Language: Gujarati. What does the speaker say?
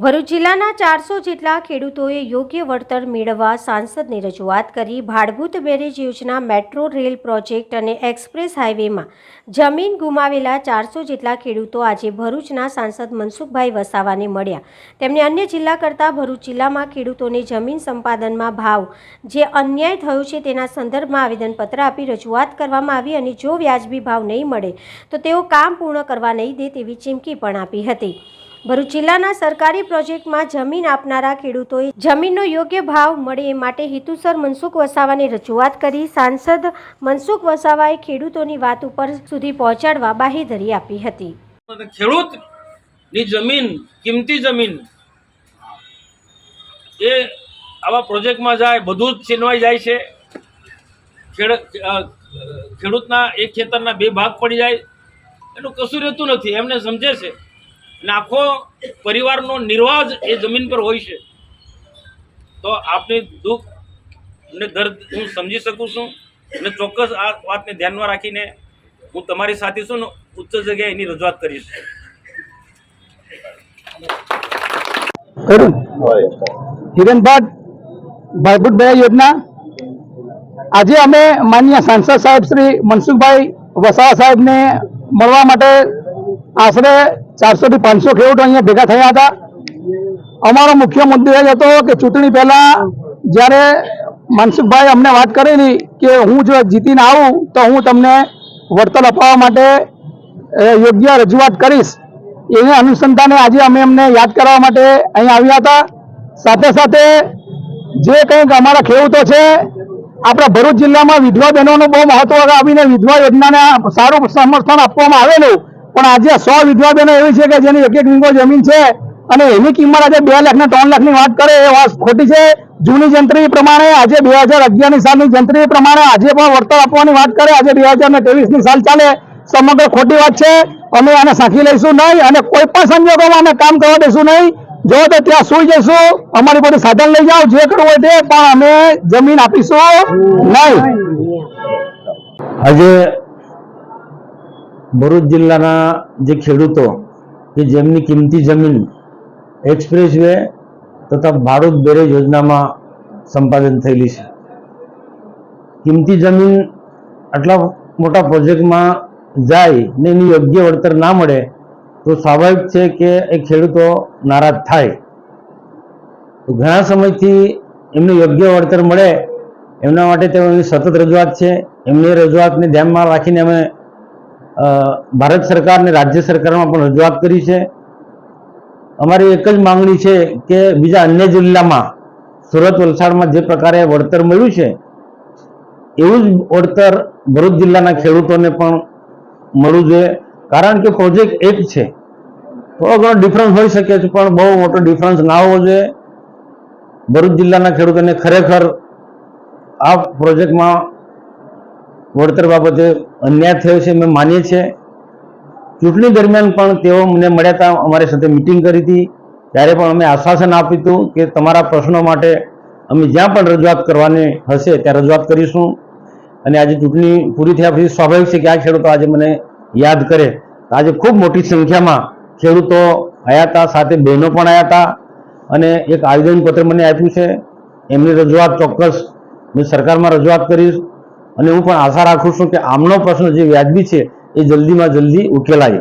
ભરૂચ જિલ્લાના ચારસો જેટલા ખેડૂતોએ યોગ્ય વળતર મેળવવા સાંસદને રજૂઆત કરી ભાડભૂત બેરેજ યોજના મેટ્રો રેલ પ્રોજેક્ટ અને એક્સપ્રેસ હાઇવેમાં જમીન ગુમાવેલા ચારસો જેટલા ખેડૂતો આજે ભરૂચના સાંસદ મનસુખભાઈ વસાવાને મળ્યા. તેમણે અન્ય જિલ્લા કરતાં ભરૂચ જિલ્લામાં ખેડૂતોને જમીન સંપાદનમાં ભાવ જે અન્યાય થયો છે તેના સંદર્ભમાં આવેદનપત્ર આપી રજૂઆત કરવામાં આવી અને જો વ્યાજબી ભાવ નહીં મળે તો તેઓ કામ પૂર્ણ કરવા નહીં દે તેવી ચીમકી પણ આપી હતી. ભરૂચ જિલ્લાના સરકારી પ્રોજેક્ટમાં જમીન આપનારા ખેડૂતોએ જમીનનો યોગ્ય ભાવ મળે એ માટે હેતુસર મનસુખ વસાવાને રજૂઆત કરી. સાંસદ મનસુખ વસાવાએ ખેડૂતોની વાત ઉપર સુધી પહોંચાડવા બાહેધરી આપી હતી. ખેડૂતની જમીન, કિંમતી જમીન એ આવા પ્રોજેક્ટમાં જાય, બધું જ છીનવાઈ જાય છે. ખેડૂતના એક ખેતરના બે ભાગ પડી જાય. એનું કશું રહેતું નથી, એમને સમજે છે. અને આખો પરિવારનો નિર્વાહ જ એ જમીન પર હોય છે. તો આપની દુઃખ અને દર્દ હું સમજી શકું છું અને ચોક્કસ આ વાતને ધ્યાનમાં રાખીને હું તમારી સાથે છું ને ઉચ્ચ જગ્યાએ એની રજૂઆત કરીશ. કરું? હિરેનભાટ ભાઈભૂત ભાઈ યોજના. આજે અમે માન્ય સાંસદ સાહેબ શ્રી મનસુખભાઈ વસાવા સાહેબને મળવા માટે આશરે ચારસો થી પાંચસો ખેડૂતો અહીંયા ભેગા થયા હતા. અમારો મુખ્ય મુદ્દો એ હતો કે ચૂંટણી પહેલા જ્યારે મનસુખભાઈ અમને વાત કરેલી કે હું જો જીતીને આવું, તો હું તમને વળતર અપાવવા માટે યોગ્ય રજૂઆત કરીશ. એને અનુસંધાને આજે અમે એમને યાદ કરવા માટે અહીં આવ્યા હતા. સાથે સાથે જે કંઈક અમારા ખેડૂતો છે, આપણા ભરૂચ જિલ્લામાં વિધવા બહેનોનું બહુ મહત્વ આવીને વિધવા યોજનાને સારું સમર્થન આપવામાં આવેલું. પણ આજે સો વિધવા બહેનો એવી છે કે જેની એક એક વીઘો જમીન છે અને એની કિંમત આજે બે લાખ ને ત્રણ લાખની વાત કરે એ વાત ખોટી છે. જૂની જંત્રી પ્રમાણે આજે બે હજાર અગિયારની સાલની જંત્રી પ્રમાણે આજે પણ વળતર આપવાની વાત કરે. આજે બે હજાર ને ત્રેવીસની સાલ ચાલે. સમગ્ર ખોટી વાત છે. અમે આને સાંખી લઈશું નહીં અને કોઈ પણ સંજોગોમાં અમે કામ કરવા દઈશું નહીં. જો તો ત્યાં સુઈ જઈશું. અમારી પાસે સાધન લઈ જાઓ. જે કરવું હોય તે, પણ અમે જમીન આપીશું નહીં. આજે ભરૂચ જિલ્લાના જે ખેડૂતો કે જેમની કિંમતી જમીન એક્સપ્રેસ વે તથા ભાડૂત બેરેજ યોજનામાં સંપાદન થયેલી છે. કિંમતી જમીન આટલા મોટા પ્રોજેક્ટમાં જાય ને એની યોગ્ય વળતર ના મળે, તો સ્વાભાવિક છે કે એ ખેડૂતો નારાજ થાય. તો ઘણા સમયથી એમને યોગ્ય વળતર મળે, એમના માટે તેઓની સતત રજૂઆત છે, એમની રજૂઆતને ધ્યાનમાં રાખીને અમે ભારત સરકાર અને રાજ્ય સરકારમાં પણ રજૂઆત કરી છે. અમારી એક જ માંગણી છે કે બીજા અન્ય જિલ્લામાં સુરત વલસાડમાં જે પ્રકારે વળતર મળ્યું છે, એવું જ વળતર ભરૂચ જિલ્લાના ખેડૂતોને પણ મળવું જોઈએ. કારણ કે પ્રોજેક્ટ એક છે. થોડો ઘણો ડિફરન્સ હોઈ શકે છે, પણ બહુ મોટો ડિફરન્સ ના હોવો જોઈએ. ભરૂચ જિલ્લાના ખેડૂતોને ખરેખર આ પ્રોજેક્ટમાં વળતર બાબતે અન્યાય થયો છે અમે માનીએ છીએ. ચૂંટણી દરમિયાન પણ તેઓ મને મળ્યા હતા, અમારી સાથે મિટિંગ કરી હતી. ત્યારે પણ અમે આશ્વાસન આપ્યું હતું કે તમારા પ્રશ્નો માટે અમે જ્યાં પણ રજૂઆત કરવાની હશે ત્યાં રજૂઆત કરીશું. અને આજે ચૂંટણી પૂરી થયા પછી સ્વાભાવિક છે કે આ ખેડૂતો આજે મને યાદ કરે. આજે ખૂબ મોટી સંખ્યામાં ખેડૂતો આવ્યા હતા, સાથે બહેનો પણ આવ્યા હતા. અને એક આવેદનપત્ર મને આપ્યું છે. એમની રજૂઆત ચોક્કસ મેં સરકારમાં રજૂઆત કરીશ. અને હું પણ આશા રાખું છું કે આમનો પ્રશ્ન જે વ્યાજબી છે, એ જલ્દીમાં જલ્દી ઉકેલાય.